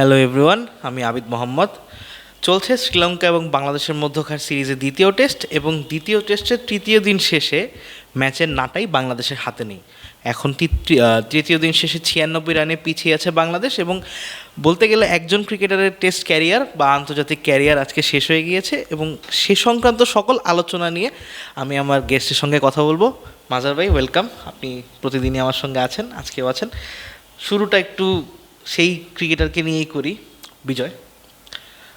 Hello everyone আমি আবিদ মোহাম্মদ। চলছে শ্রীলঙ্কা এবং বাংলাদেশের মধ্যকার সিরিজের দ্বিতীয় টেস্ট এবং দ্বিতীয় টেস্টের তৃতীয় দিন শেষে ম্যাচের নাটাই বাংলাদেশের হাতে নেই। এখন তৃতীয় দিন শেষে ছিয়ানব্বই রানে পিছিয়ে আছে বাংলাদেশ এবং বলতে গেলে একজন ক্রিকেটারের টেস্ট ক্যারিয়ার বা আন্তর্জাতিক ক্যারিয়ার আজকে শেষ হয়ে গিয়েছে এবং সে সংক্রান্ত সকল আলোচনা নিয়ে আমি আমার গেস্টের সঙ্গে কথা বলব। মাজার ভাই ওয়েলকাম আপনি প্রতিদিনই আমার সঙ্গে আছেন, আজকেও আছেন। শুরুটা একটু সেই ক্রিকেটারকে নিয়েই করি বিজয়।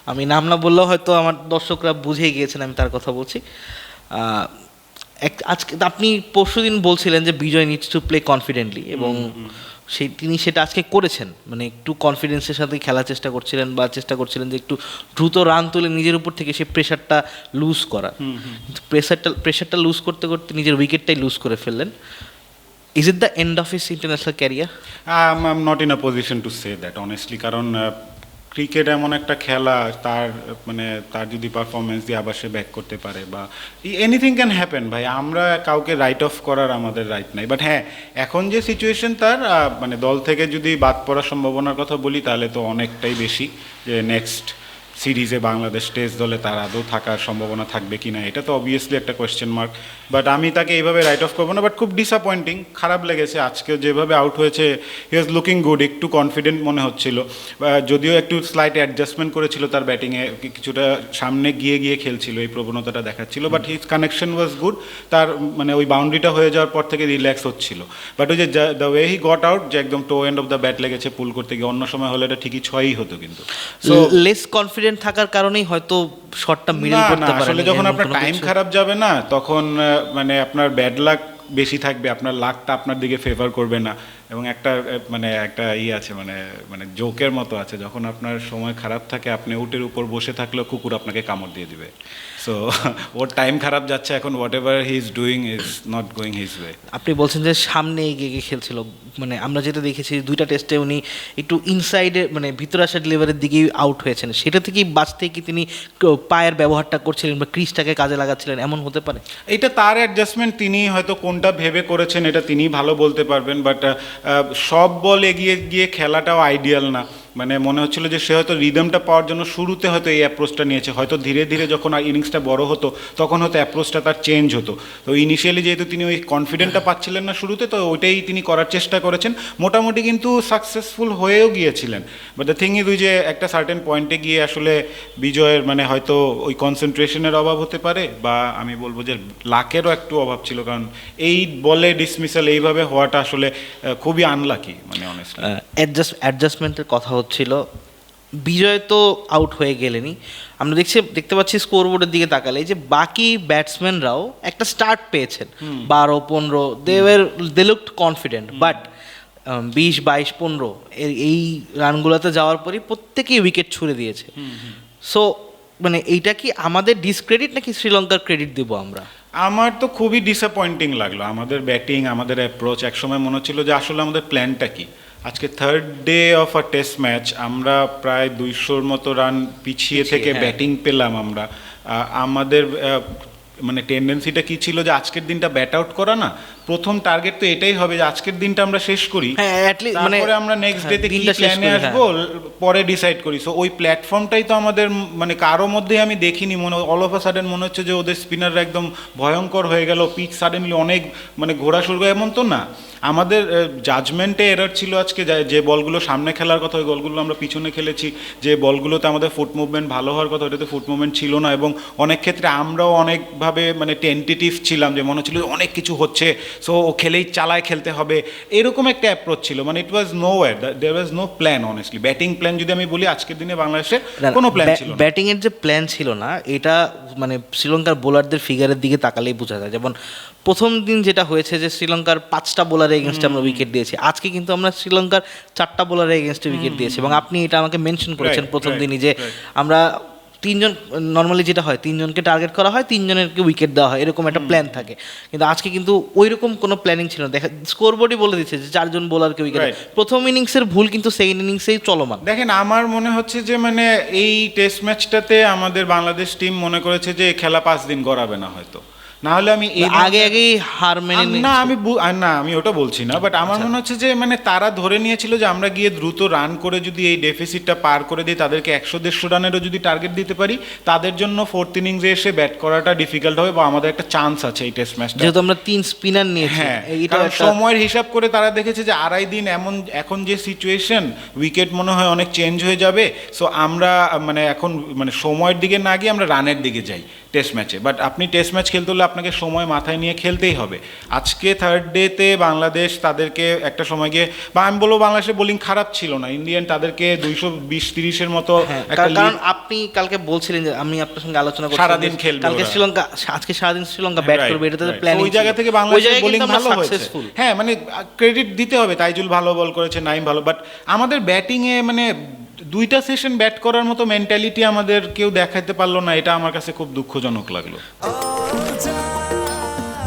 আমি নাম না বললেও হয়তো আমার দর্শকরা বুঝে গিয়েছেন আমি তার কথা বলছি। এক আজকে আপনি পরশুদিন বলছিলেন যে Bijoy needs to play confidently এবং সেই তিনি সেটা আজকে করেছেন। মানে একটু কনফিডেন্সের সাথে খেলার চেষ্টা করছিলেন বা চেষ্টা করছিলেন যে একটু দ্রুত রান তুলে নিজের উপর থেকে সেই প্রেশারটা লুজ করা কিন্তু প্রেশারটা প্রেশারটা লুজ করতে করতে নিজের উইকেটটাই লুজ করে ফেললেন। Is it the end of his international career I am not in a position to say that honestly কারণ ক্রিকেট এমন একটা খেলা তার মানে তার যদি পারফরমেন্স দিয়ে আবার সে ব্যাক করতে পারে বা এনিথিং ক্যান হ্যাপেন ভাই। আমরা কাউকে রাইট অফ করার আমাদের রাইট নাই। বাট হ্যাঁ এখন যে সিচুয়েশন তার আহ, মানে দল থেকে যদি বাদ পড়ার সম্ভাবনার কথা বলি তাহলে তো অনেকটাই বেশি যে নেক্সট সিরিজে বাংলাদেশ টেস্ট দলে তার আদৌ থাকার সম্ভাবনা থাকবে কি না এটা তো অবভিয়াসলি একটা কোয়েশ্চেন মার্ক বাট আমি তাকে এইভাবে রাইট অফ করব না বাট খুব ডিসঅ্যাপয়েন্টিং খারাপ লেগেছে। আজকে যেভাবে আউট হয়েছে হি ওয়াজ লুকিং গুড একটু কনফিডেন্ট মনে হচ্ছিল। যদিও একটু স্লাইট অ্যাডজাস্টমেন্ট করেছিল তার ব্যাটিংয়ে কিছুটা সামনে গিয়ে গিয়ে খেলছিল এই প্রবণতাটা দেখাচ্ছিল। But his connection was good তার মানে ওই বাউন্ডারিটা হয়ে যাওয়ার পর থেকে রিল্যাক্স হচ্ছিল। বাট ওই যে the way he got out যে একদম toe end of the bat লেগেছে পুল করতে গিয়ে অন্য সময় হলে এটা ঠিকই ছয়ই হতো কিন্তু। সো লেস কনফিডেন্ট থাকার কারণেই হয়তো শটটা মিডল করতে পারেন আসলে যখন আপনার টাইম খারাপ যাবে না তখন মানে আপনার ব্যাড লাক বেশি থাকবে আপনার লাকটা আপনার দিকে ফেভার করবে না। এবং একটা মানে একটা ই আছে মানে মানে জোকের মতো আছে যখন আপনার সময় খারাপ থাকে আপনি উটের উপর বসে থাকলেও কুকুর আপনাকে কামড় দিয়ে দিবে। সো ওর টাইম খারাপ যাচ্ছে এখন whatever he is doing is not going his way আপনি বলছেন যে সামনে এগিয়ে গিয়ে খেলছিল মানে আমরা যেটা দেখেছি দুইটা টেস্টে উনি একটু ইনসাইডে মানে ভিতরে আসা ডেলিভারির দিকেই আউট হয়েছেন। সেটা থেকেই বাঁচতে কি তিনি পায়ের ব্যবহারটা করছিলেন বা ক্রিজটাকে কাজে লাগাচ্ছিলেন এমন হতে পারে? এটা তার অ্যাডজাস্টমেন্ট তিনি হয়তো কোনটা ভেবে করেছেন এটা তিনি ভালো বলতে পারবেন বাট সব বল এগিয়ে গিয়ে খেলাটাও আইডিয়াল না। মানে মনে হচ্ছিল যে সে হয়তো রিদমটা পাওয়ার জন্য শুরুতে হয়তো এই অ্যাপ্রোচটা নিয়েছে। হয়তো ধীরে ধীরে যখন আর ইনিংসটা বড় হতো তখন হয়তো অ্যাপ্রোচটা তার চেঞ্জ হতো। তো ইনিশিয়ালি যেহেতু তিনি ওই কনফিডেন্টটা পাচ্ছিলেন না শুরুতে তো ওইটাই তিনি করার চেষ্টা করেছেন। মোটামুটি কিন্তু সাকসেসফুল হয়েও গিয়েছিলেন। বাট দ্য থিং ইজ ওই যে একটা সার্টেন পয়েন্টে গিয়ে আসলে বিজয়ের মানে হয়তো ওই কনসেন্ট্রেশনের অভাব হতে পারে বা আমি বলব যে লাকেরও একটু অভাব ছিল। কারণ এই বলে ডিসমিসাল এইভাবে হওয়াটা আসলে খুবই আনলাকি মানে অনেস্টলি অ্যাডজাস্ট অ্যাডজাস্টমেন্টের কথা হচ্ছিল। বিজয় তো আউট হয়ে গেলেনি। আমরা দেখছি দেখতে পাচ্ছি স্কোর বোর্ডের দিকে তাকালে যে বাকি ব্যাটসম্যানরাও একটা স্টার্ট পেয়েছেন। বারো পনেরো দেওয়ের দে লুকড কনফিডেন্ট বাট বিশ বাইশ পনেরো এই রানগুলোতে যাওয়ার পরই প্রত্যেকেই উইকেট ছুড়ে দিয়েছে। সো মানে এইটা কি আমাদের ডিসক্রেডিট নাকি শ্রীলঙ্কার ক্রেডিট দেবো আমরা? আমার তো খুবই ডিসঅ্যাপয়েন্টিং লাগল। আমাদের ব্যাটিং আমাদের অ্যাপ্রোচ একসময় মনে হচ্ছিল যে আসলে আমাদের প্ল্যানটা কি? আজকে third day of a test match আমরা প্রায় দুইশোর মতো রান পিছিয়ে থেকে। ব্যাটিং পেলাম আমরা আমাদের মানে টেন্ডেন্সিটা কি ছিল যে আজকের দিনটা ব্যাট আউট করা না প্রথম টার্গেট তো এটাই হবে যে আজকের দিনটা আমরা শেষ করি। হ্যাঁ, মানে- তারপরে আমরা নেক্সট হ্যাঁ, ডেতে কি প্ল্যানে আসব পরে ডিসাইড করি। সো ওই প্ল্যাটফর্মটাই তো আমাদের মানে কারও মধ্যেই আমি দেখিনি। মনে অল অফ আ সাডেন মনে হচ্ছে যে ওদের স্পিনাররা একদম ভয়ঙ্কর হয়ে গেল। পিচ সাডেনলি অনেক মানে ঘোরা শুরু এমন তো না। আমাদের জাজমেন্টে এরার ছিল আজকে। যা- যে বলগুলো সামনে খেলার কথা ওই বলগুলো আমরা পিছনে খেলেছি। যে বলগুলোতে আমাদের ফুট মুভমেন্ট ভালো হওয়ার কথা ওটাতে ফুট মুভমেন্ট ছিল না। এবং অনেক ক্ষেত্রে আমরাও অনেকভাবে মানে টেন্টেটিভ ছিলাম যে মনে হচ্ছিল অনেক কিছু হচ্ছে। সো ও খেলেই চালায় খেলতে হবে। এরকম একটা অ্যাপ্রোচ ছিল। মানে it was no war there was no plan honestly batting plan যদি আমি বলি আজকের দিনে বাংলাদেশে কোনো প্ল্যান ছিল ব্যাটিং এর যে প্ল্যান ছিল না এটা মানে শ্রীলঙ্কার বোলারদের ফিগারের দিকে তাকালেই বোঝা যায়। যেমন প্রথম দিন যেটা হয়েছে যে শ্রীলঙ্কার পাঁচটা বোলারের এগেনস্টে আমরা উইকেট দিয়েছি। আজকে কিন্তু আমরা শ্রীলঙ্কার চারটা বোলারের এগেনস্টে উইকেট দিয়েছি। এবং আপনি এটা আমাকে মেনশন করেছেন প্রথম দিনই যে আমরা তিনজন নর্মালি যেটা হয় তিনজনকে টার্গেট করা হয় তিনজনেরকে উইকেট দেওয়া হয় এরকম একটা প্ল্যান থাকে। কিন্তু আজকে কিন্তু ওই রকম কোনো প্ল্যানিং ছিল না। দেখা স্কোর বোর্ডই বলে দিচ্ছে যে চারজন বোলারকে উইকেট. প্রথম ইনিংসের ভুল কিন্তু সেকেন্ড ইনিংসেই চলমান। দেখেন আমার মনে হচ্ছে যে মানে এই টেস্ট ম্যাচটাতে আমাদের বাংলাদেশ টিম মনে করেছে যে খেলা পাঁচ দিন গড়াবে না হয়তো। না হলে আমি এই আগে আগেই হার মেনে না আমি না আমি ওটা বলছি না বাট আমার আচ্ছা। মনে হচ্ছে যে মানে তারা ধরে নিয়েছিল যে আমরা গিয়ে দ্রুত রান করে যদি এই ডেফিসিটটা পার করে দিই তাদেরকে একশো দেড়শো রানেরও যদি টার্গেট দিতে পারি তাদের জন্য ফোর্থ ইনিংসে এসে ব্যাট করাটা ডিফিকাল্ট হবে বা আমাদের একটা চান্স আছে এই টেস্ট ম্যাচটা যেহেতু আমরা তিন স্পিনার নিয়েছি হ্যাঁ এইটা সময়ের হিসাব করে তারা দেখেছে যে আড়াই দিন এমন এখন যে সিচুয়েশন উইকেট মনে হয় অনেক চেঞ্জ হয়ে যাবে সো আমরা মানে এখন মানে সময়ের দিকে না গিয়ে আমরা রানের দিকে যাই টেস্ট ম্যাচে বাট আপনি টেস্ট ম্যাচ খেলতে হলে আপনাকে সময় মাথায় নিয়ে খেলতেই হবে। আজকে থার্ড ডেতে বাংলাদেশ তাদেরকে একটা সময় গিয়ে বা আমি বলব বাংলাদেশের বোলিং খারাপ ছিল না ইন্ডিয়ান তাদেরকে দুইশো বিশ তিরিশের মতো হ্যাঁ, কারণ- আপনি কালকে বলছিলেন যে আমি আপনার সঙ্গে আলোচনা সারাদিন খেলবে কালকে শ্রীলঙ্কা আজকে সারাদিন শ্রীলঙ্কা ব্যাট করবে এটা right. প্ল্যানিং ওই জায়গা থেকে বাংলাদেশের বোলিং ভালো হয়েছে। হ্যাঁ মানে ক্রেডিট দিতে হবে তাইজুল ভালো বল করেছে নাইম ভালো বাট আমাদের ব্যাটিংয়ে মানে দুইটা সেশন ব্যাট করার মতো মেন্টালিটি আমাদের কেউ দেখাতে পারল না, এটা আমার কাছে খুব দুঃখজনক লাগল।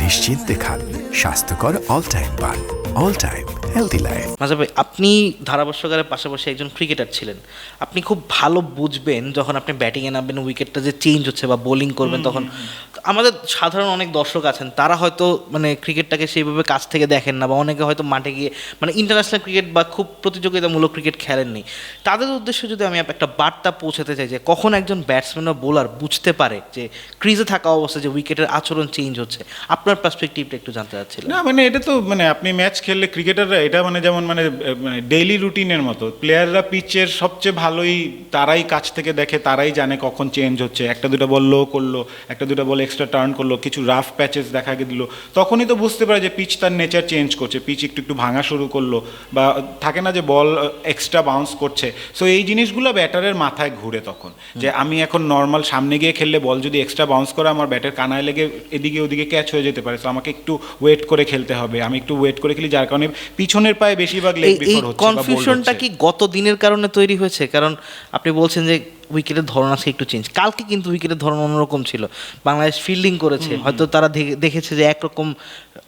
নিশ্চিন্তে খান, স্বাস্থ্যকর অল টাইম পান অল টাইম হেলদি লাইফ মাঝে ভাই আপনি ধারাভাষ্যকারের পাশাপাশি একজন ক্রিকেটার ছিলেন। আপনি খুব ভালো বুঝবেন যখন আপনি ব্যাটিংয়ে নামবেন উইকেটটা যে চেঞ্জ হচ্ছে বা বোলিং করবেন তখন। আমাদের সাধারণ অনেক দর্শক আছেন তারা হয়তো মানে ক্রিকেটটাকে সেইভাবে কাছ থেকে দেখেন না বা অনেকে হয়তো মাঠে গিয়ে মানে ইন্টারন্যাশনাল ক্রিকেট বা খুব প্রতিযোগিতামূলক ক্রিকেট খেলেননি। তাদের উদ্দেশ্যে যদি আমি একটা বার্তা পৌঁছাতে চাই যে কখন একজন ব্যাটসম্যান বা বোলার বুঝতে পারে যে ক্রিজে থাকা অবস্থায় যে উইকেটের আচরণ চেঞ্জ হচ্ছে আপনার পার্সপেক্টিভটা একটু জানতে চাচ্ছিলাম। না মানে এটা তো মানে আপনি ম্যাচ খেললে ক্রিকেটাররা এটা মানে যেমন মানে মানে ডেইলি রুটিনের মতো। প্লেয়াররা পিচের সবচেয়ে ভালোই তারাই কাছ থেকে দেখে তারাই জানে কখন চেঞ্জ হচ্ছে। একটা দুটো বল লো করল একটা দুটো বল এক্সট্রা টার্ন করল কিছু রাফ প্যাচেস দেখা দিল। তখনই তো বুঝতে পারে যে পিচ তার নেচার চেঞ্জ করছে। পিচ একটু একটু ভাঙা শুরু করল বা থাকে না যে বল এক্সট্রা বাউন্স করছে। সো এই জিনিসগুলো ব্যাটারের মাথায় ঘুরে তখন। যে আমি এখন নর্মাল সামনে গিয়ে খেললে বল যদি এক্সট্রা বাউন্স করে আমার ব্যাটের কানায় লেগে এদিকে ওদিকে ক্যাচ হয়ে যেতে পারে। তো আমাকে একটু ওয়েট করে খেলতে হবে। আমি একটু ওয়েট করে খেলি যার কারণে পিছনের পায়ে বেশিরভাগ লেগ বিফোর হচ্ছে কনফিউশনটা কি গত দিনের কারণে তৈরি হয়েছে? কারণ আপনি বলছেন যে উইকেটের ধরন আছে একটু চেঞ্জ কালকে কিন্তু উইকেটের ধরন অন্যরকম ছিল। বাংলাদেশ ফিল্ডিং করেছে হয়তো তারা দেখেছে যে একরকম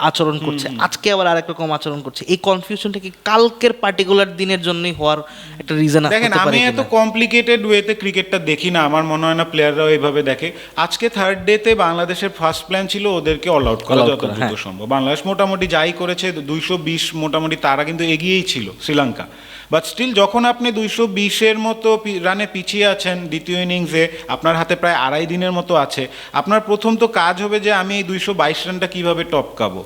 আচরণ করছে। আজকে আবার আরেক রকম আচরণ করছে। এই কনফিউশনটা কি কালকের পার্টিকুলার দিনের জন্যই হওয়ার একটা রিজন দেখেন আমি এত কমপ্লিকেটেড ওয়েতে ক্রিকেটটা দেখি না। আমার মনে হয় না প্লেয়াররাও এইভাবে দেখে। আজকে থার্ড ডেতে বাংলাদেশের ফার্স্ট প্ল্যান ছিল ওদেরকে অল আউট করা যত দ্রুত হ্যাঁ। সম্ভব। বাংলাদেশ মোটামুটি যাই করেছে দুইশো বিশ মোটামুটি তারা কিন্তু এগিয়েই ছিল শ্রীলঙ্কা। বাট স্টিল যখন আপনি দুইশো বিশের মতো রানে পিছিয়ে আছেন দ্বিতীয় ইনিংসে, আপনার হাতে প্রায় আড়াই দিনের মতো আছে। আপনার প্রথম তো কাজ হবে যে আমি এই দুইশো বাইশ রানটা কীভাবে টপকাবো?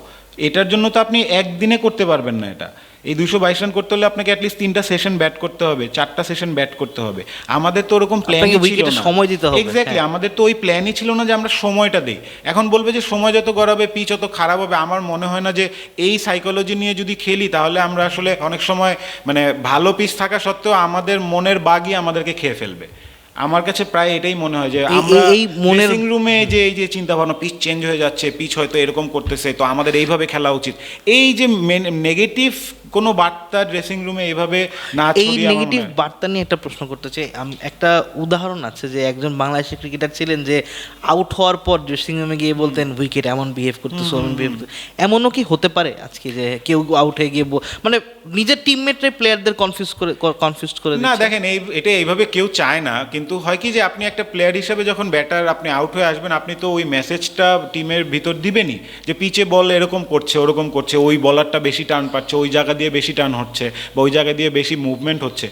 এটার জন্য তো আপনি একদিনে করতে পারবেন না এটা। এই দুশো বাইশ রান করতে হলে আপনাকে অ্যাটলিস্ট তিনটা সেশন ব্যাট করতে হবে চারটা সেশন ব্যাট করতে হবে। আমাদের তো ওরকম আপনাকে ছিল না। সময় দিতে হবে, এক্স্যাক্টলি। আমাদের তো ওই প্ল্যানই ছিল না যে আমরা সময়টা দিই। এখন বলবে যে সময় যত গড়াবে পিচ অত খারাপ হবে আমার মনে হয় না যে এই সাইকোলজি নিয়ে যদি খেলি তাহলে আমরা আসলে অনেক সময় মানে ভালো পিচ থাকা সত্ত্বেও আমাদের মনের বাগই আমাদেরকে খেয়ে ফেলবে। আমার কাছে প্রায় এটাই মনে হয় যে আমরা এই মনের- রুমে যে এই যে চিন্তা ভাবনা পিচ চেঞ্জ হয়ে যাচ্ছে পিচ হয়তো এরকম করতেছে তো আমাদের এইভাবে খেলা উচিত। এই যে নেগেটিভ কোনো বার্তা ড্রেসিং রুমে এইভাবে না এই নেগেটিভ বার্তা নিয়ে একটা প্রশ্ন করতে চাই। একটা উদাহরণ আছে যে একজন বাংলাদেশি ক্রিকেটার ছিলেন যে আউট হওয়ার পর ড্রেসিং রুমে গিয়ে বলতেন উইকেট এমন বিহেভ করতেছো এমন বিহেভ এমনও কি হতে পারে আজকে যে কেউ আউট হয়ে গিয়ে মানে নিজের টিমমেটরে প্লেয়ারদের কনফিউজ করে কনফিউজ করে না দেখেন এই এটা এইভাবে কেউ চায় না কিন্তু হয় কি যে আপনি একটা প্লেয়ার হিসেবে যখন ব্যাটার আপনি আউট হয়ে আসবেন আপনি তো ওই মেসেজটা টিমের ভিতর দিবেনই। যে পিচে বল এরকম করছে ওরকম করছে ওই বলারটা বেশি টার্ন পাচ্ছে ওই জায়গা দিয়ে বেশি টার্ন হচ্ছে বা ওই জায়গা দিয়ে বেশি মুভমেন্ট হচ্ছে।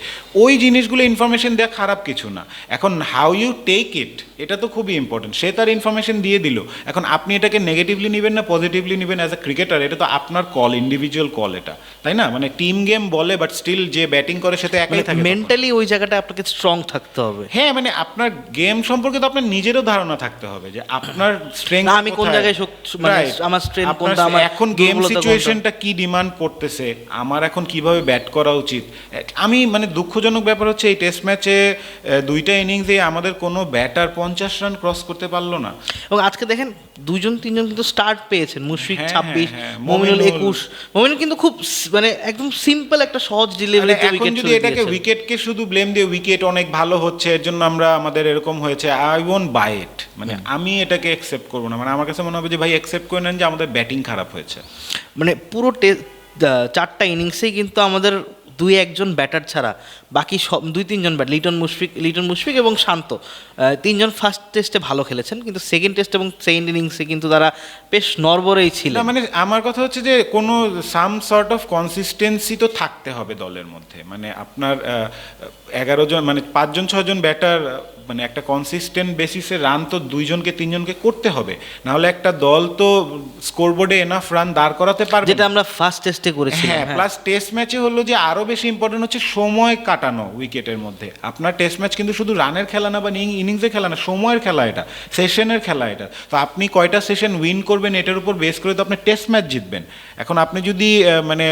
ওই জিনিসগুলো ইনফরমেশন দেওয়া খারাপ কিছু না। এখন হাউ ইউ টেক ইট এটা তো খুবই ইম্পর্টেন্ট সে তার ইনফরমেশন দিয়ে দিল। এখন আপনি এটাকে নেগেটিভলি নেবেন না পজিটিভলি নেবেন অ্যাজ এ ক্রিকেটার এটা তো আপনার কল ইন্ডিভিজুয়াল কল এটা। তাই না? মানে টিম গেম বলে বাট স্টিল যে ব্যাটিং করে সে তো একাই থাকে মেন্টালি ওই জায়গাটা আপনাকে স্ট্রং থাকতে হবে। হ্যাঁ মানে আপনার গেম সম্পর্কে তো আপনার নিজেরও ধারণা থাকতে হবে যে আপনার স্ট্রেংথ আমি কোন জায়গায় মানে আমার strength কোনটা, আমার এখন গেম সিচুয়েশনটা কি ডিমান্ড করতেছে? আমার এখন কীভাবে ব্যাট করা উচিত? আমি মানে দুঃখজনক ব্যাপার হচ্ছে এই টেস্ট ম্যাচে দুইটা ইনিংসে আমাদের কোনো ব্যাটার পঞ্চাশ রান ক্রস করতে পারল না। এবং আজকে দেখেন দুইজন তিনজন কিন্তু স্টার্ট পেয়েছেন। মুশফিক হ্যাঁ, ছাব্বিশ হ্যাঁ, হ্যাঁ, মমিনুল মমিনুল। একুশ। মমিনুল কিন্তু খুব মানে একদম সিম্পল একটা সহজ মানে ডেলিভারিতে এখন যদি এটাকে উইকেটকে শুধু ব্লেম দিয়ে উইকেট অনেক ভালো হচ্ছে এর জন্য আমরা আমাদের এরকম হয়েছে আই ওয়ন্ট বাই ইট মানে আমি এটাকে অ্যাকসেপ্ট করব না। মানে আমার কাছে মনে হবে যে ভাই অ্যাকসেপ্ট করে নেন যে আমাদের ব্যাটিং খারাপ হয়েছে. মানে পুরো চারটা ইনিংসেই কিন্তু আমাদের দুই একজন ব্যাটার ছাড়া, বাকি সব, দুই তিনজন ব্যাট লিটন মুশফিক লিটন মুশফিক এবং শান্ত। তিনজন ফার্স্ট টেস্টে ভালো খেলেছেন, কিন্তু সেকেন্ড টেস্ট এবং সেকেন্ড ইনিংসে কিন্তু তারা বেশ নরবরেই ছিল মানে আমার কথা হচ্ছে যে কোনো সাম সর্ট অফ কনসিস্টেন্সি তো থাকতে হবে দলের মধ্যে। মানে আপনার এগারো জন মানে পাঁচজন ছজন ব্যাটার মানে একটা কনসিস্টেন্ট বেসিসে রান তো দুইজনকে তিনজনকে করতে হবে। নাহলে একটা দল তো স্কোরবোর্ডে এনাফ রান দাঁড় করাতে পারবে যেটা আমরা ফার্স্ট টেস্টে হ্যাঁ হ্যাঁ। প্লাস টেস্ট ম্যাচে হলো যে আরও বেশি ইম্পর্টেন্ট হচ্ছে সময় কাটানো উইকেটের মধ্যে। আপনার টেস্ট ম্যাচ কিন্তু শুধু রানের খেলা না বা ইনিংসের খেলা না সময়ের খেলা এটা সেশনের খেলা এটা। তো আপনি কয়টা সেশন উইন করবেন এটার উপর বেস করে তো আপনি টেস্ট ম্যাচ জিতবেন। এখন আপনি যদি মানে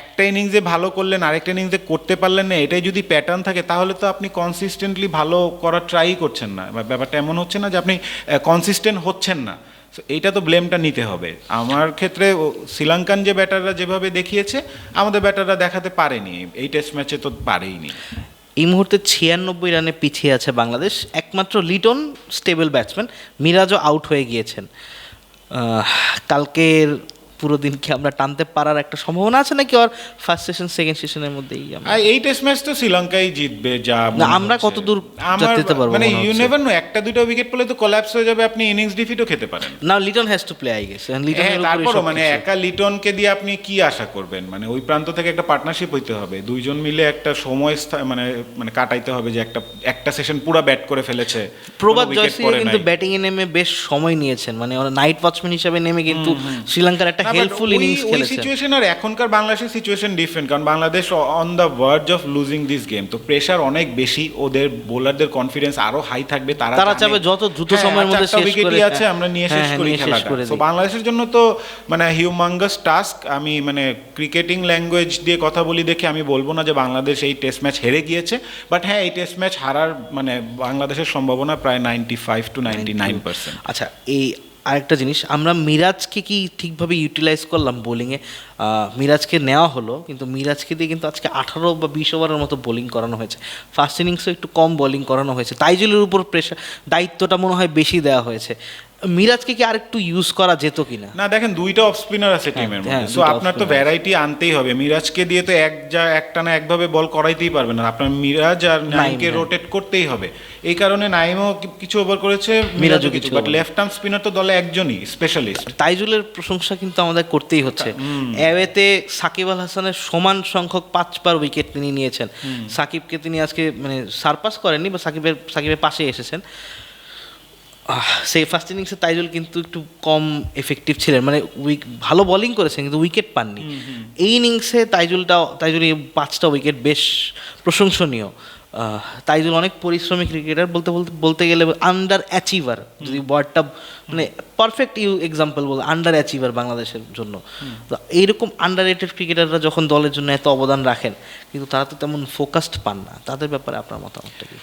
একটা ইনিংসে ভালো করলেন, আরেকটা ইনিংসে করতে পারলেন না, এটাই যদি প্যাটার্ন থাকে, তাহলে তো আপনি কনসিস্টেন্টলি ভালো করার ট্রাই করছেন না। ব্যাপারটা এমন হচ্ছে না যে আপনি কনসিস্টেন্ট হচ্ছেন না। এইটা তো ব্লেমটা নিতে হবে। আমার ক্ষেত্রে শ্রীলঙ্কান যে ব্যাটাররা যেভাবে দেখিয়েছে, আমাদের ব্যাটাররা দেখাতে পারেনি। এই টেস্ট ম্যাচে তো পারেইনি। এই মুহূর্তে ছিয়ানব্বই রানে পিছিয়ে আছে বাংলাদেশ। একমাত্র লিটন স্টেবল ব্যাটসম্যান মিরাজও আউট হয়ে গিয়েছেন। কালকের পুরো দিন কি আমরা টানতে পারার একটা সম্ভাবনা আছে নাকি? ওর ফার্স্ট সেশন সেকেন্ড সেশনের মধ্যেই এই টেস্ট ম্যাচ তো শ্রীলঙ্কাই জিতবে যা না, আমরা। কতদূর আমার যেতে পারব মানে ইউ নেভার নো একটা দুটো উইকেট পড়লে তো কোল্যাপস হয়ে যাবে আপনি ইনিংস ডিফিটও খেতে পারেন। না Liton has to play I guess হ্যাঁ তারপরও মানে একা লিটনকে দিয়ে আপনি কি আশা করবেন? মানে ওই প্রান্ত থেকে একটা পার্টনারশিপ হইতে হবে। দুইজন মিলে একটা সময় মানে মানে কাটাইতে হবে যে একটা একটা সেশন পুরো ব্যাট করে ফেলেছে। প্রভাত জয়সিংহ কিন্তু। ব্যাটিং এ নেমে বেশ সময় নিয়েছেন। মানে ওরা নাইট ওয়াচম্যান হিসেবে নেমে কিন্তু শ্রীলঙ্কার একটা হেল্পফুল ইনিংস ওই সিচুয়েশন আর এখনকার বাংলাদেশের সিচুয়েশন ডিফারেন্ট কারণ Bangladesh on the word of losing this game তো প্রেশার অনেক বেশি ওদের বোলারদের কনফিডেন্স আরও হাই থাকবে তারা তারা চাবে যত দ্রুত হ্যাঁ, সময়ের মধ্যে শেষ করে- আছে আমরা নিয়ে হ্যাঁ, শেষ হ্যাঁ, করি খেলাটা। তো বাংলাদেশের জন্য তো মানে হিউমাঙ্গাস টাস্ক আমি মানে ক্রিকেটিং ল্যাঙ্গুয়েজ দিয়ে কথা বলি দেখে আমি বলব না যে বাংলাদেশ এই টেস্ট ম্যাচ হেরে গিয়েছে। বাট হ্যাঁ এই টেস্ট ম্যাচ হারার মানে বাংলাদেশের সম্ভাবনা প্রায় ninety five to ninety nine percent আচ্ছা এই আরেকটা জিনিস, আমরা মিরাজকে কি ঠিকভাবে ইউটিলাইজ করলাম বোলিংয়ে মিরাজকে নেওয়া হলো, কিন্তু মিরাজকে দিয়ে কিন্তু আজকে আঠারো বা বিশ ওভারের মতো বোলিং করানো হয়েছে। ফার্স্ট ইনিংসও একটু কম বোলিং করানো হয়েছে। তাইজুলের উপর প্রেশার দায়িত্বটা মনে হয় বেশি দেওয়া হয়েছে। মিরাজকে কি আরেকটু ইউজ করা যেত কিনা? না দেখেন দুইটা অফ স্পিনার আছে টিমের হ্যাঁ, মধ্যে। সো আপনার তো ভ্যারাইটি আনতেই হবে। মিরাজকে দিয়ে তো এক যা একটা না একভাবে বল করাইতেই পারবে না। আপনার মিরাজ আর নাইমকে হ্যাঁ। রোটেট করতেই হবে। এই কারণে নাইমও কিছু ওভার করেছে মিরাজও কিছু বাট লেফট আর্ম স্পিনার তো দলে একজনই স্পেশালিস্ট তাইজুলের প্রশংসা কিন্তু আমাদের করতেই হচ্ছে। অ্যাওয়েতে সাকিব আল হাসানের সমান সংখ্যক পাঁচবার উইকেট তিনি নিয়েছেন। সাকিবকে তিনি আজকে মানে সারপাস করেননি বা সাকিবের সাকিবের পাশে এসেছেন। সেই ফার্স্ট ইনিংসে তাইজুল কিন্তু একটু কম এফেক্টিভ ছিলেন। মানে উইক ভালো বোলিং করেছেন কিন্তু উইকেট পাননি। এই ইনিংসে তাইজুলটা তাইজুল এই পাঁচটা উইকেট বেশ প্রশংসনীয়। তাইজুল অনেক পরিশ্রমী ক্রিকেটার বলতে বলতে বলতে গেলে আন্ডার অ্যাচিভার যদি ওয়ার্ডটা মানে পারফেক্ট ইউ এক্সাম্পল বল আন্ডার অ্যাচিভার বাংলাদেশের জন্য। তো এইরকম আন্ডার রেটেড ক্রিকেটাররা যখন দলের জন্য এত অবদান রাখেন কিন্তু তারা তো তেমন ফোকাসড পান না। তাদের ব্যাপারে আপনার মতামতটা কি?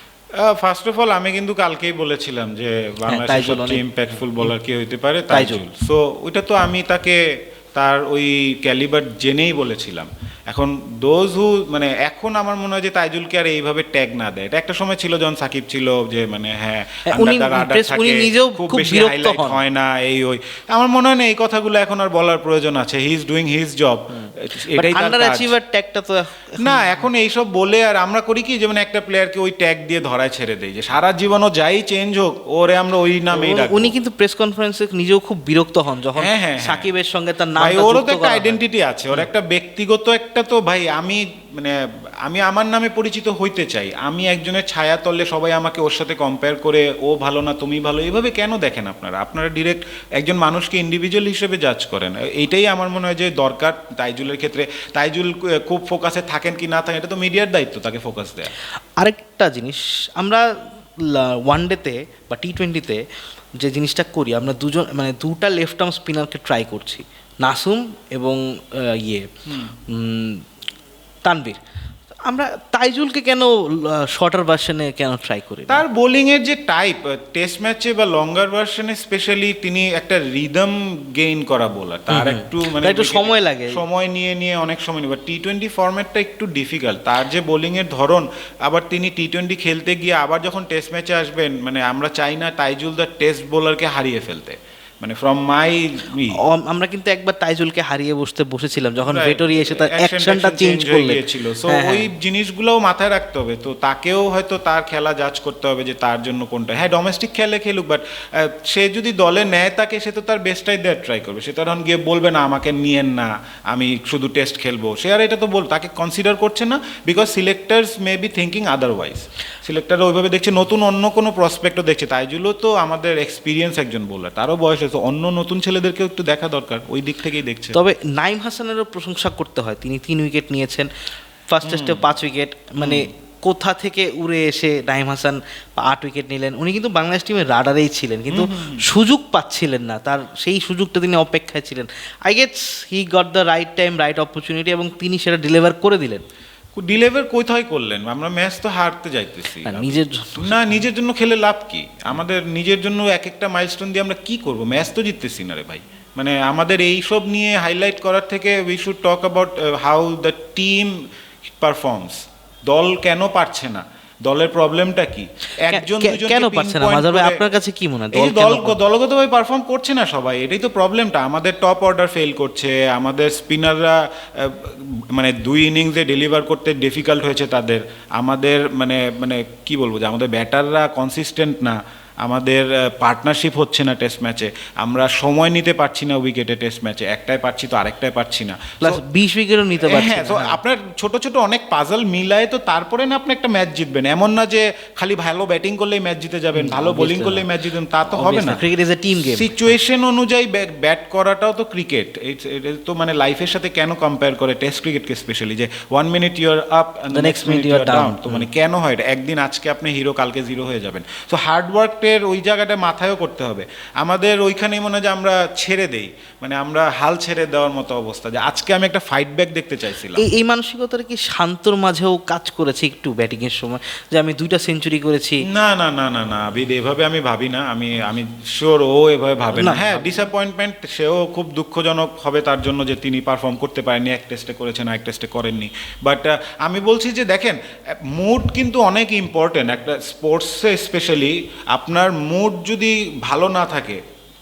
ফার্স্ট অফ অল আমি কিন্তু কালকেই বলেছিলাম যে বাংলাদেশের তাইজুল সবচেয়ে ইম্প্যাক্টফুল বোলার কে হইতে পারে। তাইজুল সো ওইটা তো আমি তাকে তার ওই ক্যালিবার জেনেই বলেছিলাম। এখন দোজ হু মানে এখন আমার মনে হয় যে তাইজুলকে আর এইভাবে ট্যাগ না দেয়। এটা একটা সময় ছিল যখন সাকিব ছিল যে মানে হ্যাঁ হ্যাঁ, উনি নিজেও খুব বেশি হন। হয় না এই ওই। আমার মনে হয় না এই কথাগুলো এখন আর বলার প্রয়োজন আছে। He is doing his job এটাই আন্ডার অ্যাচিভার ট্যাগটা তো না এখন এইসব বলে আর আমরা করি কি যেমন একটা প্লেয়ারকে ওই ট্যাগ দিয়ে ধরায় ছেড়ে দেই যে সারা জীবনও যাই চেঞ্জ হোক ওরে আমরা ওই নামেই উনি কিন্তু প্রেস কনফারেন্সে নিজেও খুব বিরক্ত হন যখন হ্যাঁ, হ্যাঁ। সাকিবের সঙ্গে তার নাম ভাই ওরও তো একটা আইডেন্টিটি আছে ওর একটা ব্যক্তিগত একটা তো ভাই আমি মানে আমি আমার নামে পরিচিত হইতে চাই। আমি একজনের ছায়া তলে সবাই আমাকে ওর সাথে কম্পেয়ার করে ও ভালো না তুমি ভালো এইভাবে কেন দেখেন আপনারা? আপনারা ডিরেক্ট একজন মানুষকে ইন্ডিভিজুয়াল হিসেবে জাজ করেন। এইটাই আমার মনে হয় যে দরকার তাইজুলের ক্ষেত্রে। তাইজুল খুব ফোকাসে থাকেন কি না থাকেন এটা তো মিডিয়ার দায়িত্ব তাকে ফোকাস দেয়। আরেকটা জিনিস আমরা ওয়ান ডেতে বা টি টোয়েন্টিতে যে জিনিসটা করি আমরা দুজন মানে দুটা লেফট আর্ম স্পিনারকে ট্রাই করছি। নাসুম এবং ইয়ে তানবীর আমরা তাইজুলকে কেন শর্টার ভার্সনে কেন ট্রাই করি? তার বোলিং এর যে টাইপ টেস্ট ম্যাচে বা লঙ্গার ভার্সনে স্পেশালি তিনি একটা রিদম গেইন করা বোলার তার একটু মানে একটু সময় লাগে। সময় নিয়ে নিয়ে অনেক সময় নেবে টি টোয়েন্টি ফরম্যাটটা একটু ডিফিকাল্ট তার যে বোলিং এর ধরন আবার তিনি টি টোয়েন্টি খেলতে গিয়ে আবার যখন টেস্ট ম্যাচে আসবেন মানে আমরা চাই না তাইজুল দ্য টেস্ট বোলারকে হারিয়ে ফেলতে। মানে ফ্রম মাই আমরা কিন্তু একবার তাইজুলকে হারিয়ে বসতে বসেছিলাম যখন. ভেটোরি এসে তার অ্যাকশনটা চেঞ্জ করলেন। গিয়েছিল। সো হ্যাঁ, ওই হ্যাঁ। জিনিসগুলোও মাথায় রাখতে হবে। তো তাকেও হয়তো তার খেলা জাজ করতে হবে যে তার জন্য কোনটা। হ্যাঁ ডোমেস্টিক খেলে খেলুক বাট সে যদি দলে নেয় তাকে সে তো তার বেস্টটাই দেওয়ার ট্রাই করবে। সে তো এখন গিয়ে বলবে না আমাকে নিয়েন না আমি শুধু টেস্ট খেলব। সে আর এটা তো বল তাকে কনসিডার করছে না because selectors may be thinking otherwise selector ওইভাবে দেখছে নতুন অন্য কোনো প্রসপেক্টও দেখছে। তাইজুলও তো আমাদের এক্সপিরিয়েন্স একজন বোলার তারও বয়স হয়েছে অন্য নতুন ছেলেদেরকেও একটু দেখা দরকার ওই দিক থেকেই দেখছে। তবে নাইম হাসানেরও প্রশংসা করতে হয় তিনি তিন উইকেট নিয়েছেন ফার্স্ট টেস্টে পাঁচ উইকেট মানে কোথা থেকে উড়ে এসে নাইম হাসান আট উইকেট নিলেন? উনি কিন্তু বাংলাদেশ টিমের রাডারেই ছিলেন কিন্তু সুযোগ পাচ্ছিলেন না তার সেই সুযোগটা তিনি অপেক্ষায় ছিলেন। I guess he got the right time right opportunity এবং তিনি সেটা ডেলিভার করে দিলেন। ডিলেভার কোথায় করলেন? আমরা ম্যাচ তো হারতে যাইতেছি। নিজের না নিজের জন্য খেলে লাভ কি? আমাদের নিজের জন্য এক একটা মাইলস্টোন দিয়ে আমরা কি করব? ম্যাচ তো জিততেছি না রে ভাই। মানে আমাদের এইসব নিয়ে হাইলাইট করার থেকে we should talk about how the team performs দল কেন পারছে না? দলের প্রবলেমটা কি? একজন দুজন কেন পারছে না? মাজার ভাই, আপনার কাছে কি মনে হয়? দল দলগতভাবে পারফর্ম করছে না সবাই এটাই তো প্রবলেমটা আমাদের টপ অর্ডার ফেল করছে আমাদের স্পিনাররা মানে দুই ইনিংসে ডেলিভার করতে ডিফিকাল্ট হয়েছে তাদের। আমাদের মানে মানে কি বলব যে আমাদের ব্যাটাররা কনসিস্টেন্ট না। আমাদের পার্টনারশিপ হচ্ছে না টেস্ট ম্যাচে আমরা সময় নিতে পারছি না উইকেটে টেস্ট ম্যাচে একটাই পারছি তো আরেকটাই পারছি না। প্লাস বিশ উইকেটও নিতে পারছেন হ্যাঁ তো আপনার ছোট ছোট অনেক পাজল মিলায় তো তারপরে না আপনি একটা ম্যাচ জিতবেন। এমন না যে খালি ভালো ব্যাটিং করলেই ম্যাচ জিতে যাবেন ভালো বোলিং করলেই ম্যাচ জিতবেন তা তো হবে না। Cricket is a team game situation অনুযায়ী ব্যাট করাটাও তো ক্রিকেট এটা তো মানে লাইফের সাথে কেন কম্পেয়ার করে টেস্ট ক্রিকেটকে স্পেশালি যে one minute you're up next minute you are down. তো মানে কেন হয় এটা? একদিন আজকে আপনি হিরো কালকে জিরো হয়ে যাবেন। তো হার্ড ওয়ার্কের ওই জায়গাটা মাথায়ও করতে হবে। আমাদের ওইখানেই মনে হয় যে আমরা ছেড়ে দেই। মানে আমরা হাল ছেড়ে দেওয়ার মতো অবস্থা। যে আজকে আমি একটা ফাইট ব্যাক দেখতে চাইছিলাম। এই এই মানসিকতাটা কি শান্তর মাঝেও কাজ করেছে একটু ব্যাটিং এর সময়? যে আমি দুইটা সেঞ্চুরি করেছি। না না না না না আবিদ এভাবে আমি ভাবি না। আমি আমি শিওর ও এভাবে ভাবে না। হ্যাঁ। ডিসঅ্যাপয়েন্টমেন্ট সেও খুব দুঃখজনক হবে তার জন্য যে তিনি পারফর্ম করতে পারেননি এক টেস্টে করেছেন আর এক টেস্টে করেননি। বাট আমি বলছি যে দেখেন মুড কিন্তু অনেক ইম্পর্টেন্ট একটা স্পোর্টসে স্পেশালি আপনার মুড যদি ভালো না থাকে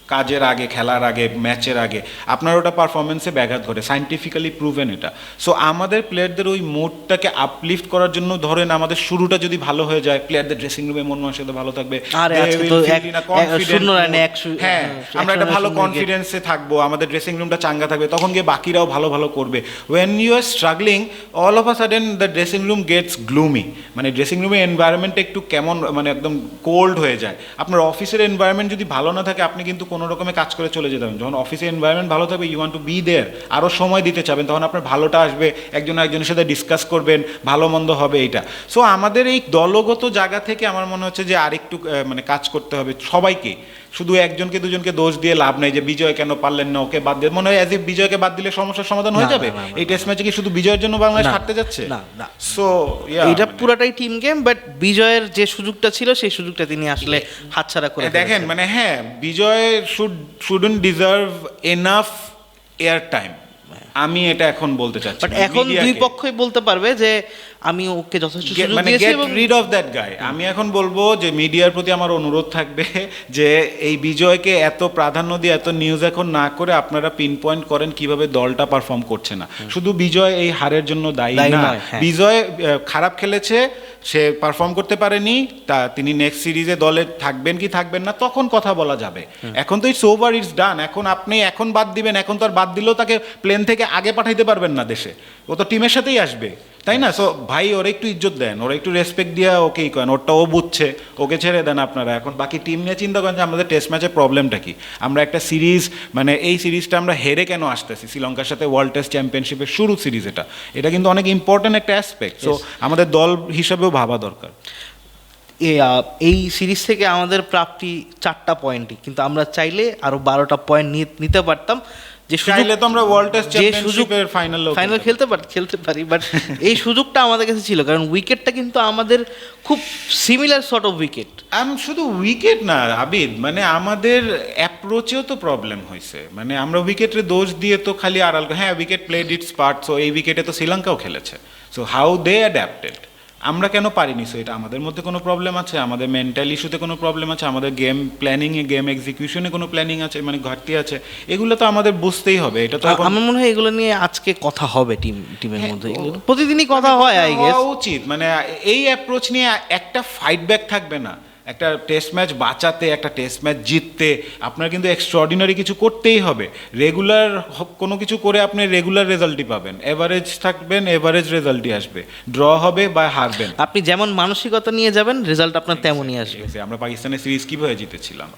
কাজের আগে খেলার আগে ম্যাচের আগে আপনার ওটা পারফরমেন্সে ব্যাঘাত ঘটে সাইন্টিফিক্যালি প্রুভেন এটা। সো আমাদের প্লেয়ারদের ওই মোডটাকে আপলিফট করার জন্য ধরেন আমাদের শুরুটা যদি ভালো হয়ে যায় প্লেয়ারদের ড্রেসিং রুমে মন মানসিকতা ভালো থাকবে শু- হ্যাঁ হ্যাঁ, আমরা একটা ভালো। কনফিডেন্সে থাকব আমাদের ড্রেসিং রুমটা চাঙ্গা থাকবে তখন গিয়ে বাকিরাও ভালো ভালো করবে। When you are struggling all of a sudden the dressing room gets gloomy মানে ড্রেসিং রুমের এনভায়রনমেন্টটা একটু কেমন মানে একদম কোল্ড হয়ে যায়। আপনার অফিসের এনভায়রনমেন্ট যদি ভালো না থাকে আপনি কিন্তু কোনো রকমে কাজ করে চলে যেতে হবে। যখন অফিসের এনভায়রনমেন্ট ভালো থাকবে you want to be there আরও সময় দিতে চাবেন, তখন আপনার ভালোটা আসবে, একজন একজনের সাথে ডিসকাস করবেন, ভালো মন্দ হবে এইটা সো আমাদের এই দলগত জায়গা থেকে আমার মনে হচ্ছে যে আরেকটু মানে কাজ করতে হবে সবাইকে। শুধু একজনকে দুজনকে দোষ দিয়ে লাভ নেই যে বিজয় কেন পারলেন না ওকে বাদ দিয়ে। মনে হয় অ্যাজ ইফ বিজয়কে বাদ দিলে সমস্যার সমাধান হয়ে যাবে। এই টেস্ট ম্যাচে কি শুধু বিজয়ের জন্য বাংলাদেশ হারতে যাচ্ছে? না, না। সো এটা পুরাটাই টিম গেম বাট বিজয়ের যে সুযোগটা ছিল সেই সুযোগটা তিনি আসলে হাতছাড়া করে দেখেন মানে হ্যাঁ Bijoy should shouldn't deserve enough air time আমি এটা এখন বলতে চাচ্ছি বাট এখন দুই পক্ষই বলতে পারবে যে আমি ওকে যথেষ্ট সুযোগ মানে দিয়েছি গেট এবং রিড অফ দ্যাট গাই আমি এখন বলব যে মিডিয়ার প্রতি আমার অনুরোধ থাকবে যে এই বিজয়কে এত প্রাধান্য দিয়ে এত নিউজ এখন না করে আপনারা পিন পয়েন্ট করেন কীভাবে দলটা পারফর্ম করছে না। শুধু বিজয় এই হারের জন্য দায়ী দায়ী না। হ্যাঁ। বিজয় খারাপ খেলেছে সে পারফর্ম করতে পারেনি তা তিনি নেক্সট সিরিজে দলে থাকবেন কি থাকবেন না তখন কথা বলা যাবে। এখন তো ইটস ওভার ইটস ডান এখন আপনি এখন বাদ দিবেন এখন তো আর বাদ দিলেও তাকে প্লেন থেকে আগে পাঠাইতে পারবেন না দেশে। ও তো টিমের সাথেই আসবে তাই না? সো ভাই ওরা একটু ইজ্জত দেন ওরা একটু রেসপেক্ট দিয়ে ওকেই করেন ওরটা ও বুঝছে ওকে ছেড়ে দেন আপনারা। এখন বাকি টিম নিয়ে চিন্তা করেন যে আমাদের টেস্ট ম্যাচের প্রবলেমটা কি? আমরা একটা সিরিজ মানে এই সিরিজটা আমরা হেরে কেন আসতেছি? শ্রীলঙ্কার সাথে ওয়ার্ল্ড টেস্ট চ্যাম্পিয়নশিপের শুরু সিরিজ এটা। এটা কিন্তু অনেক ইম্পর্টেন্ট একটা অ্যাসপেক্ট সো আমাদের দল হিসাবেও ভাবা দরকার। এই সিরিজ থেকে আমাদের প্রাপ্তি চারটা পয়েন্টই কিন্তু আমরা চাইলে আরও বারোটা পয়েন্ট নিতে পারতাম। যে চাইলে তো আমরা ওয়ার্ল্ড টেস্ট চ্যাম্পিয়নশিপের ফাইনাল ফাইনাল খেলতে পারি খেলতে পারি বাট এই সুযোগটা আমাদের কাছে ছিল কারণ উইকেটটা কিন্তু আমাদের খুব সিমিলার সর্ট অফ উইকেট আমি শুধু উইকেট না আবিদ মানে আমাদের অ্যাপ্রোচেও তো প্রবলেম হয়েছে। মানে আমরা উইকেটের দোষ দিয়ে তো খালি আড়াল হ্যাঁ wicket played its part so এই উইকেটে তো শ্রীলঙ্কাও খেলেছে। সো হাউ দে অ্যাডাপ্টেড আমরা কেন পারিনি? সো এটা আমাদের মধ্যে কোনো প্রবলেম আছে আমাদের মেন্টাল ইস্যুতে কোনো প্রবলেম আছে আমাদের গেম প্ল্যানিংয়ে গেম এক্সিকিউশনে কোনো প্ল্যানিং আছে মানে ঘাটতি আছে এগুলো তো আমাদের বুঝতেই হবে এটা তো আমার মনে হয় এগুলো নিয়ে আজকে কথা হবে টিম টিমের মধ্যে। প্রতিদিনই কথা হয় আই গেস উচিত মানে এই অ্যাপ্রোচ নিয়ে একটা ফাইট ব্যাক থাকবে না। একটা টেস্ট ম্যাচ বাঁচাতে একটা টেস্ট ম্যাচ জিততে আপনার কিন্তু এক্সট্রাঅর্ডিনারি কিছু করতেই হবে। রেগুলার কোনো কিছু করে আপনি রেগুলার রেজাল্টই পাবেন। এভারেজ থাকবেন এভারেজ রেজাল্টই আসবে। ড্র হবে বা হারবেন। আপনি যেমন মানসিকতা নিয়ে যাবেন রেজাল্ট আপনার তেমনই আসবে। আমরা পাকিস্তানের সিরিজ কীভাবে জিতেছিলাম?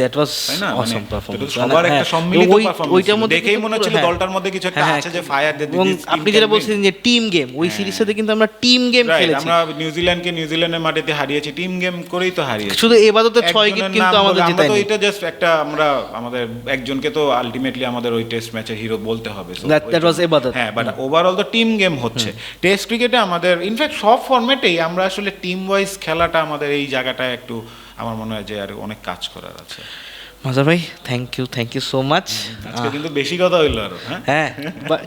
দ্যাট ওয়াজ মানে অসম পারফরম্যান্স সবার একটা সম্মিলিত পারফরম্যান্স দেখেই মনে হচ্ছিল হ্যাঁ। দলটার মধ্যে কিছু একটা আছে যে ফায়ার আপনি যেটা বলছিলেন যে টিম গেম ওই সিরিজটাতে কিন্তু আমরা টিম গেম খেলেছি। আমরা নিউজিল্যান্ডকে নিউজিল্যান্ডের মাটিতে হারিয়েছি। টিম গেম করেই তো হারিয়েছি। শুধু ছয় উইকেট কিন্তু আমাদের তো এটা জাস্ট একটা আমরা আমাদের একজনকে তো আলটিমেটলি আমাদের ওই টেস্ট ম্যাচের হিরো বলতে হবে দ্যাট জন্য- এবাদত। হ্যাঁ বাট ওভারঅল তো টিম গেম হচ্ছে। টেস্ট ক্রিকেটে আমাদের ইনফ্যাক্ট সব ফরম্যাটেই আমরা আসলে টিম ওয়াইজ খেলাটা আমাদের এই জায়গাটায় একটু আমার মনে হয় যে আর অনেক কাজ করার আছে। মাজা ভাই thank you thank you so much আজকে কিন্তু বেশি কথা হইল আর হ্যাঁ? হ্যাঁ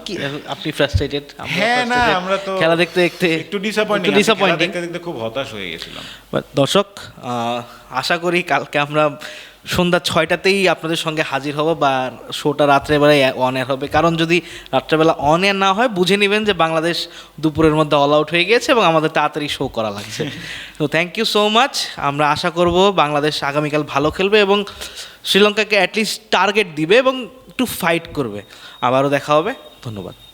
কি আপনি ফ্রাস্ট্রেটেড হ্যাঁ না আমরা তো খেলা দেখতে দেখতে একটু ডিসঅ্যাপয়েন্টিং ডিসঅ্যাপয়েন্টিং। দেখতে দেখতে খুব হতাশ হয়ে গেছিলাম। দর্শক আহ, আশা করি কালকে আমরা সন্ধ্যা ছয়টাতেই আপনাদের সঙ্গে হাজির হব বা শোটা রাত্রেবেলায় অন এয়ার হবে। কারণ যদি রাত্রেবেলা অন এয়ার না হয় বুঝে নেবেন যে বাংলাদেশ দুপুরের মধ্যে অল আউট হয়ে গেছে এবং আমাদের তাড়াতাড়ি শো করা লাগছে। তো থ্যাংক ইউ সো মাচ আমরা আশা করব বাংলাদেশ আগামীকাল ভালো খেলবে এবং শ্রীলঙ্কাকে অ্যাটলিস্ট টার্গেট দিবে এবং একটু ফাইট করবে। আবারও দেখা হবে। ধন্যবাদ।